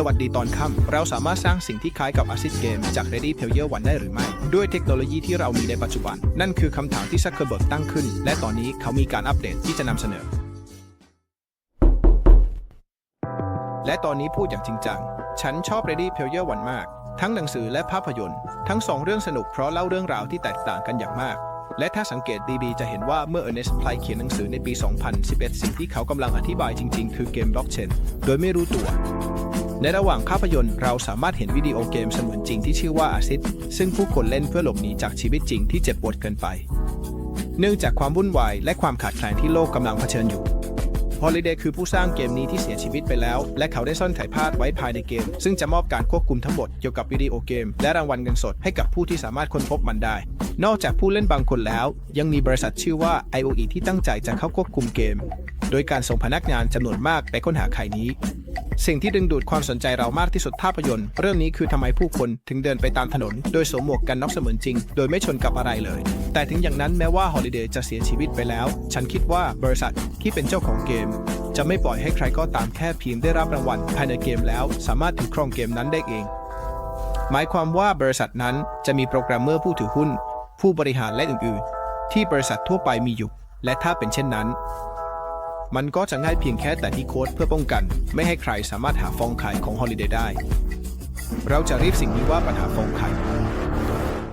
สวัสดีตอนค่ำเราสามารถสร้างสิ่งที่คล้ายกับ Acid Game จาก Ready Player One ได้หรือไม่ ด้วยเทคโนโลยีที่เรามีในปัจจุบัน นั่นคือคำถามที่ซักเคอร์เบิร์กตั้งขึ้น และตอนนี้เขามีการอัปเดตที่จะนำเสนอ และตอนนี้พูดอย่างจริงจัง ฉันชอบ Ready Player One มาก ทั้งหนังสือและภาพยนตร์ ทั้งสองเรื่องสนุกเพราะเล่าเรื่องราวที่แตกต่างกันอย่างมากและถ้าสังเกตดีๆ จะเห็นว่าเมื่อ Ernest Ply เขียนหนังสือในปี 2011 สิ่งที่เขากำลังอธิบายจริงๆ คือเกมบล็อกเชน โดยไม่รู้ตัว ในระหว่างภาพยนตร์เราสามารถเห็นวิดีโอเกมเสมือนจริงที่ชื่อว่าอาซิดซึ่งผู้คนเล่นเพื่อหลบหนีจากชีวิตจริงที่เจ็บปวดเกินไป เนื่องจากความวุ่นวายและความขาดแคลนที่โลกกำลังเผชิญอยู่ฮอลิเดย์คือผู้สร้างเกมนี้ที่เสียชีวิตไปแล้ว และเขาได้ซ่อนถ่ายภาพไว้ภายในเกม ซึ่งจะมอบการควบคุมทั้งหมดเกี่ยวกับวิดีโอเกม และรางวัลเงินสดให้กับผู้ที่สามารถค้นพบมันได้ นอกจากผู้เล่นบางคนแล้ว ยังมีบริษัทชื่อว่า IOE ที่ตั้งใจจะเข้าควบคุมเกม โดยการส่งพนักงานจำนวนมากไปค้นหาไขนี้ สิ่งที่ดึงดูดความสนใจเรามากที่สุดภาพยนตร์ เรื่องนี้คือทำไมผู้คนถึงเดินไปตามถนน โดยสวมหมวกกันน็อกเสมือนจริง โดยไม่ชนกับอะไรเลย แต่ถึงอย่างนั้นแม้ว่าฮอลิเดย์จะเสียชีวิตไปแล้ว ฉันคิดว่าบริษัทที่เป็นเจ้าของเกม จะไม่ปล่อยให้ใครก็ตามแค่เพียงได้รับรางวัลภายในเกมแล้ว สามารถถือครองเกมนั้นได้เอง หมายความว่าบริษัทนั้นจะมีโปรแกรมเมอร์ผู้ถือหุ้น ผู้บริหารและอื่น ๆ ที่บริษัททั่วไปมีอยู่ และถ้าเป็นเช่นนั้น มันก็จะง่ายเพียงแค่แต่ที่โค้ดเพื่อป้องกัน ไม่ให้ใครสามารถหาฟองไข่ของ Holiday ได้ เราจะเรียกสิ่งนี้ว่าปัญหาฟองไข่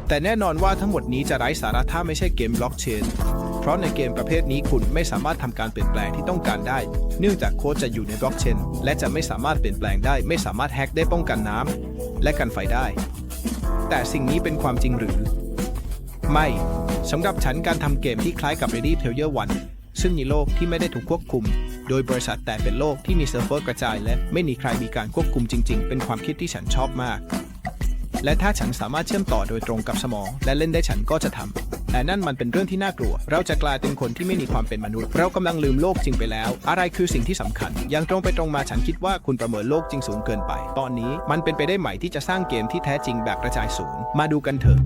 แต่แน่นอนว่าทั้งหมดนี้จะไร้สาระถ้าไม่ใช่เกมบล็อกเชน เพราะในเกมประเภทนี้คุณไม่สามารถทำการเปลี่ยนแปลงที่ต้องการได้ เนื่องจากโค้ดจะอยู่ในบล็อกเชน และจะไม่สามารถเปลี่ยนแปลงได้ ไม่สามารถแฮ็กได้ป้องกันน้ำและกันไฟได้ แต่สิ่งนี้เป็นความจริงหรือ ไม่สำหรับฉันการทำเกมที่คล้ายกับ Ready Player One ซึ่งมีโลกที่ไม่ได้ถูกควบคุม โดยบริษัทแต่เป็นโลกที่มีเซิร์ฟเวอร์กระจายและไม่มีใครมีการควบคุมจริง ๆ เป็นความคิดที่ฉันชอบมาก และถ้าฉันสามารถเชื่อมต่อโดยตรงกับสมอง และเล่นได้ฉันก็จะทำแต่นั่นมันเป็นเรื่องที่น่ากลัว เราจะกลายเป็นคนที่ไม่มีความเป็นมนุษย์ เรากำลังลืมโลกจริงไปแล้ว อะไรคือสิ่งที่สำคัญ อย่างตรงไปตรงมาฉันคิดว่าคุณประเมินโลกจริงสูงเกินไป ตอนนี้มันเป็นไปได้ไหมที่จะสร้างเกมที่แท้จริงแบบกระจายศูนย์ มาดูกันเถอะ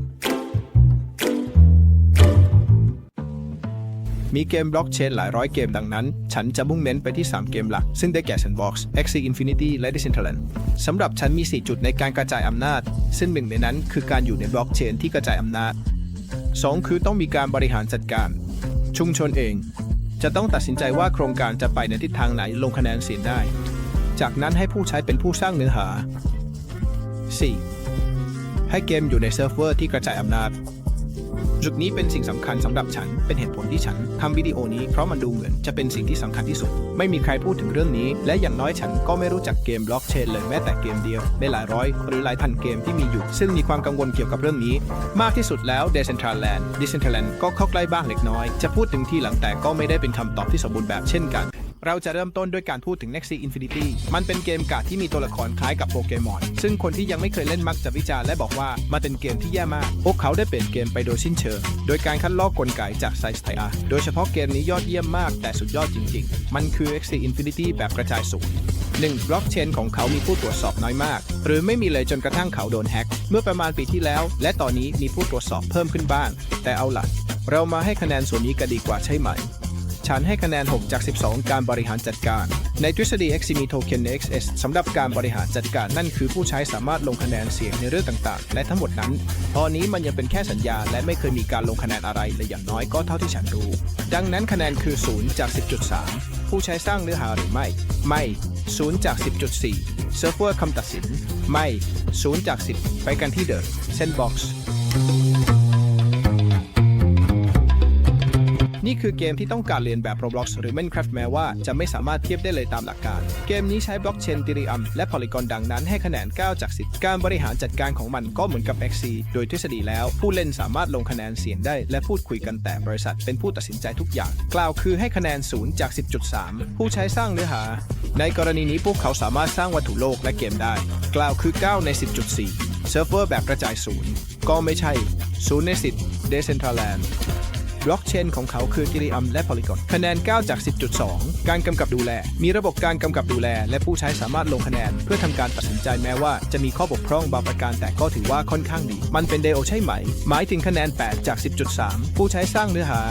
มีเกมบล็อกเชนหลายร้อยเกมดังนั้น ฉันจะมุ่งเน้นไปที่ 3 เกมหลัก ซึ่งได้แก่ Sandbox, Axie Infinity และ Decentraland สำหรับฉันมี 4 จุดในการกระจายอำนาจ ซึ่งหนึ่งในนั้นคือการอยู่ในบล็อกเชนที่กระจายอำนาจ 2 คือต้องมีการบริหารจัดการ ชุมชนเอง จะต้องตัดสินใจว่าโครงการจะไปในทิศทางไหนลงคะแนนเสียงได้ จากนั้นให้ผู้ใช้เป็นผู้สร้างเนื้อหา 4. ให้เกมอยู่ในเซิร์ฟเวอร์ที่กระจายอำนาจ จุดนี้เป็นสิ่งสำคัญสำหรับฉัน เป็นเหตุผลที่ฉันทำวิดีโอนี้เพราะมันดูเหมือนจะเป็นสิ่งที่สำคัญที่สุด ไม่มีใครพูดถึงเรื่องนี้ และอย่างน้อยฉันก็ไม่รู้จักเกมบล็อกเชนเลยแม้แต่เกมเดียว ในหลายร้อย หรือหลายพันเกมที่มีอยู่ ซึ่งมีความกังวลเกี่ยวกับเรื่องนี้ มากที่สุดแล้ว Decentraland Decentraland ก็เข้าใกล้บ้างเล็กน้อย จะพูดถึงที่หลังแต่ก็ไม่ได้เป็นคำตอบที่สมบูรณ์แบบเช่นกัน เราจะเริ่มต้นด้วยการพูดถึง Nexus Infinity มันเป็นเกมการ์ดที่มีตัวละครคล้ายกับโปเกมอน ซึ่งคนที่ยังไม่เคยเล่นมักจะวิจารณ์และบอกว่ามันเป็นเกมที่แย่มาก พวกเขาได้เปลี่ยนเกมไปโดยสิ้นเชิง โดยการคัดลอกกลไกจากไซส์ไทอาโดยเฉพาะเกมนี้ยอดเยี่ยมมากแต่สุดยอดจริง ๆ มันคือ Nexus Infinity แบบกระจายสูงหนึ่งบล็อกเชนของเขามีผู้ตรวจสอบน้อยมาก หรือไม่มีเลยจนกระทั่งเขาโดนแฮ็กเมื่อประมาณปีที่แล้ว และตอนนี้มีผู้ตรวจสอบเพิ่มขึ้นบ้าง แต่เอาล่ะ เรามาให้คะแนนส่วนนี้กันดีกว่าใช่ไหม ฉันให้คะแนน 6 จาก 12 การบริหารจัดการ ในทฤษฎี X มีโทเค็น XS สำหรับการบริหารจัดการนั่นคือผู้ใช้สามารถลงคะแนนเสียงในเรื่องต่างๆ และทั้งหมดนั้น ตอนนี้มันยังเป็นแค่สัญญาและไม่เคยมีการลงคะแนนอะไรเลยอย่างน้อยก็เท่าที่ฉันรู้ ดังนั้นคะแนนคือ 0 จาก 10.3 ผู้ใช้สร้างเนื้อหาหรือไม่ ไม่ 0 จาก 10.4 เซิร์ฟเวอร์คำตัดสิน ไม่ 0 จาก 10 ไปกันที่เดิม Sandbox นี่ี่คือเกมที่ต้องการเรียนแบบ Roblox หรือ Minecraft แม้ว่าจะไม่สามารถเทียบได้เลยตามหลักการ เกมนี้ใช้บล็อกเชน Ethereum และ Polygon ดังนั้นให้คะแนน 9 จาก 10 การบริหารจัดการของมันก็เหมือนกับ XC โดยทฤษฎีแล้ว ผู้เล่นสามารถลงคะแนนเสียงได้ และพูดคุยกันแต่บริษัทเป็นผู้ตัดสินใจทุกอย่าง กล่าวคือให้คะแนน 0 จาก 10.3 ผู้ใช้สร้างเนื้อหา ในกรณีนี้พวกเขาสามารถสร้างวัตถุโลกและเกมได้ กล่าวคือ 9 ใน 10.4 เซิร์ฟเวอร์แบบกระจายศูนย์ก็ไม่ใช่0ใน10 Decentraland บล็อกเชนของเขาคือ Ethereum และ Polygon คะแนน 9 จาก 10.2 การกำกับดูแล มีระบบการกำกับดูแล และผู้ใช้สามารถลงคะแนน เพื่อทำการตัดสินใจแม้ว่าจะมีข้อบกพร่องบางประการแต่ก็ถือว่าค่อนข้างดี มันเป็นเดโอใช่ไหม หมายถึงคะแนน 8 จาก 10.3 ผู้ใช้สร้างเนื้อหา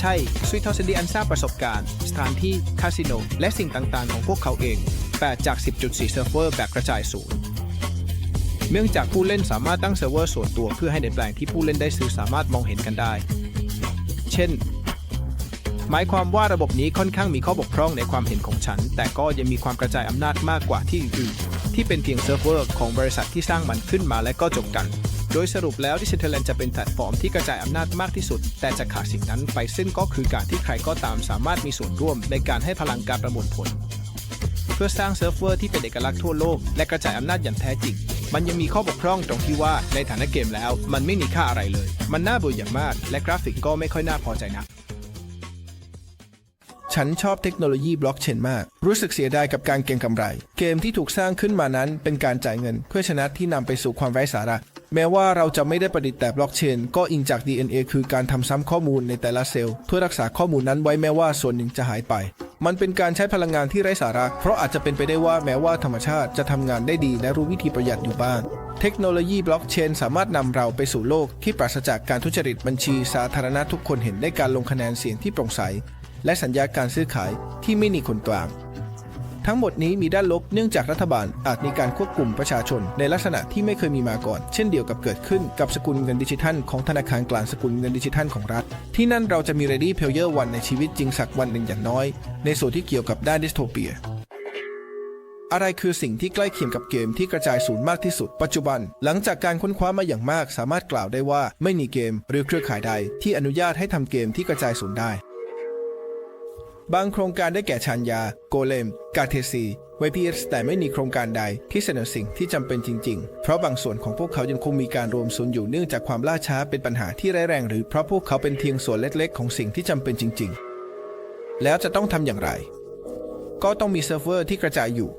ใช่สวิทอสเดียนสร้างประสบการณ์ สถานที่คาสิโนและสิ่งต่างๆ ของพวกเขาเอง 8 จาก 10.4 เซิร์ฟเวอร์แบบกระจายศูนย์เนื่องจากผู้เล่นสามารถตั้งเซิร์ฟเวอร์ส่วนตัวเพื่อให้ในแปลงที่ผู้เล่นได้ซื้อสามารถมองเห็นกันได้ เช่น หมายความว่าระบบนี้ค่อนข้างมีข้อบกพร่องในความเห็นของฉัน แต่ก็ยังมีความกระจายอำนาจมากกว่าที่อื่นๆที่เป็นเพียงเซิร์ฟเวอร์ของบริษัทที่สร้างมันขึ้นมาและก็จบกันโดยสรุปแล้ว Decentraland จะเป็นแพลตฟอร์มที่กระจายอำนาจมากที่สุด แต่จะขาดสิ่งนั้นไปซึ่งก็คือการที่ใครก็ตามสามารถมีส่วนร่วมในการให้พลังการประมวลผล เพื่อสร้างเซิร์ฟเวอร์ที่เป็นเอกลักษณ์ทั่วโลก และกระจายอำนาจอย่างแท้จริง มันยังมีข้อบกพร่องตรงที่ว่าในฐานะเกมแล้ว มันไม่มีค่าอะไรเลย มันน่าเบื่ออย่างมาก และกราฟิกก็ไม่ค่อยน่าพอใจนักฉันชอบเทคโนโลยีบล็อกเชนมาก รู้สึกเสียดายกับการเก็งกำไร เกมที่ถูกสร้างขึ้นมานั้นเป็นการจ่ายเงิน เพื่อชนะที่นำไปสู่ความไร้สาระ แม้ว่าเราจะไม่ได้ประดิษฐ์แต่บล็อกเชน ก็อิงจาก DNA คือการทำซ้ำข้อมูลในแต่ละเซลล์เพื่อรักษาข้อมูลนั้นไว้แม้ว่าส่วนหนึ่งจะหายไป มันเป็นการใช้พลังงานที่ไร้สาระ เพราะอาจจะเป็นไปได้ว่าแม้ว่าธรรมชาติจะทำงานได้ดีและรู้วิธีประหยัดอยู่บ้างเทคโนโลยีบล็อกเชนสามารถนำเราไปสู่โลกที่ปราศจากการทุจริตบัญชีสาธารณะทุกคนเห็นได้การลงคะแนนเสียงที่โปร่งใส และสัญญาการซื้อขายที่ไม่มีคนกลาง ทั้งหมดนี้มีด้านลบเนื่องจากรัฐบาลอาจมีการควบคุมประชาชน ในลักษณะที่ไม่เคยมีมาก่อน เช่นเดียวกับเกิดขึ้นกับสกุลเงินดิจิทัลของธนาคารกลางสกุลเงินดิจิทัลของรัฐ ที่นั่นเราจะมี Ready Player One ในชีวิตจริงสักวันหนึ่งอย่างน้อย ในส่วนที่เกี่ยวกับด้านดิสโทเปียอะไรคือสิ่งที่ใกล้เคียงกับเกมที่กระจายศูนย์มากที่สุดปัจจุบัน หลังจากการค้นคว้ามาอย่างมาก สามารถกล่าวได้ว่า ไม่มีเกมหรือเครือข่ายใด ที่อนุญาตให้ทำเกมที่กระจายศูนย์ได้ บางโครงการได้แก่ชันยาโกเลม กาเทซีไวพีเอสแต่ไม่มีโครงการใดที่เสนอสิ่งที่จำเป็นจริง ๆ เพราะบางส่วนของพวกเขายังคงมีการรวมศูนย์อยู่เนื่องจากความล่าช้าเป็นปัญหาที่ร้ายแรงหรือเพราะพวกเขาเป็นเพียงส่วนเล็ก ๆ ของสิ่งที่จำเป็นจริง ๆ แล้วจะต้องทำอย่างไร ก็ต้องมีเซิร์ฟเวอร์ที่กระจายอยู่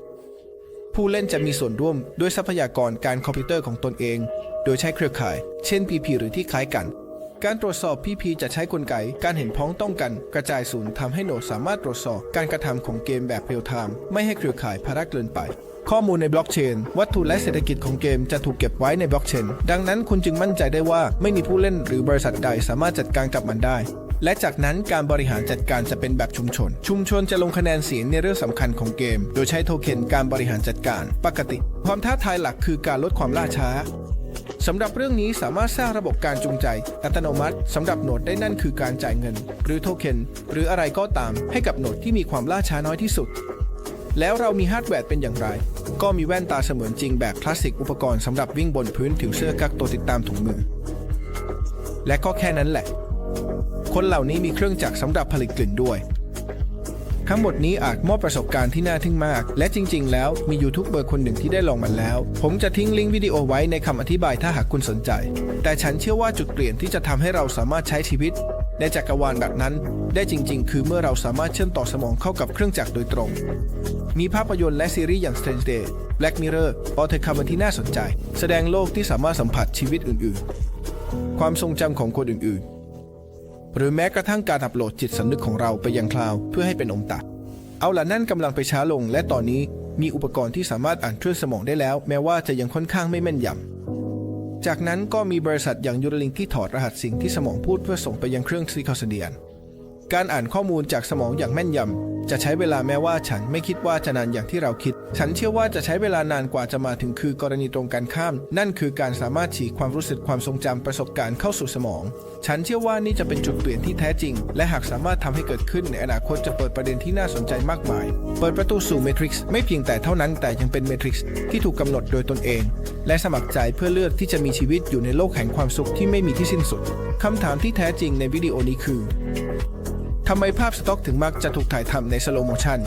ผู้เล่นจะมีส่วนร่วมด้วยทรัพยากรการคอมพิวเตอร์ของตนเอง โดยใช้เครือข่าย เช่น PP หรือที่คล้ายกัน การตรวจสอบ PP จะใช้กลไก การเห็นพ้องต้องกัน กระจายศูนย์ทำให้โนดสามารถตรวจสอบการกระทำของเกมแบบเรียลไทม์ไม่ให้เครือข่ายพาระเกินไปข้อมูลในบล็อกเชน วัตถุและเศรษฐกิจของเกมจะถูกเก็บไว้ในบล็อกเชน ดังนั้นคุณจึงมั่นใจได้ว่าไม่มีผู้เล่นหรือบริษัทใดสามารถจัดการกับมันได้ และจากนั้นการบริหารจัดการจะเป็นแบบชุมชน ชุมชนจะลงคะแนนเสียงในเรื่องสำคัญของเกม โดยใช้โทเค็นการบริหารจัดการ ปกติ ความท้าทายหลักคือการลดความล่าช้า สำหรับเรื่องนี้สามารถสร้างระบบการจูงใจ อัตโนมัติสำหรับโหนดได้นั่นคือการจ่ายเงิน หรือโทเค็นหรืออะไรก็ตามให้กับโหนดที่มีความล่าช้าน้อยที่สุด แล้วเรามีฮาร์ดแวร์เป็นอย่างไร ก็มีแว่นตาเสมือนจริงแบบคลาสสิกอุปกรณ์สำหรับวิ่งบนพื้นผิวเสื้อกักตัวติดตามถุงมือ และก็แค่นั้นแหละ คนเหล่านี้มีเครื่องจักรสำหรับผลิตกลิ่นด้วย ทั้งหมดนี้อาจมอบประสบการณ์ที่น่าทึ่งมาก และจริง ๆ แล้วมียูทูบเบอร์คนหนึ่งที่ได้ลองมันแล้ว ผมจะทิ้งลิงก์วิดีโอไว้ในคำอธิบายถ้าหากคุณสนใจ แต่ฉันเชื่อว่าจุดเปลี่ยนที่จะทำให้เราสามารถใช้ชีวิตในจักรวาลแบบนั้น ได้จริง ๆ คือเมื่อเราสามารถเชื่อมต่อสมองเข้ากับเครื่องจักรโดยตรง มีภาพยนตร์และซีรีส์อย่าง Strange Day Black Mirror ออเทคามันที่น่าสนใจ แสดงโลกที่สามารถสัมผัสชีวิตอื่น ๆ ความทรงจำของคนอื่น ๆ หรือแม้กระทั่งการอัปโหลดจิตสำนึกของเราไปยังคลาวเพื่อให้เป็นองค์ตัดเอาล่ะนั่นกำลังไปช้าลง และตอนนี้มีอุปกรณ์ที่สามารถอ่านคลื่นสมองได้แล้ว แม้ว่าจะยังค่อนข้างไม่แม่นยำจากนั้นก็มีบริษัทอย่างยูรลิงที่ถอดรหัสสิ่งที่สมองพูดเพื่อส่งไปยังเครื่องซีคอสเดียน การอ่านข้อมูลจากสมองอย่างแม่นยำจะใช้เวลาแม้ว่าฉันไม่คิดว่าจะนานอย่างที่เราคิด ฉันเชื่อว่าจะใช้เวลานานกว่าจะมาถึงคือกรณีตรงกันข้าม นั่นคือการสามารถฉีกความรู้สึกความทรงจำประสบการณ์เข้าสู่สมอง ฉันเชื่อว่านี่จะเป็นจุดเปลี่ยนที่แท้จริง และหากสามารถทำให้เกิดขึ้นในอนาคตจะเปิดประเด็นที่น่าสนใจมากมาย เปิดประตูสู่เมทริกซ์ไม่เพียงแต่เท่านั้นแต่ยังเป็นเมทริกซ์ที่ถูกกำหนดโดยตนเอง และสมัครใจเพื่อเลือกที่จะมีชีวิตอยู่ในโลกแห่งความสุขที่ไม่มีที่สิ้นสุดคำถามที่แท้จริงในวิดีโอนี้คือ ทำไมภาพสต็อกถึงมักจะถูกถ่ายทำในสโลโมชัน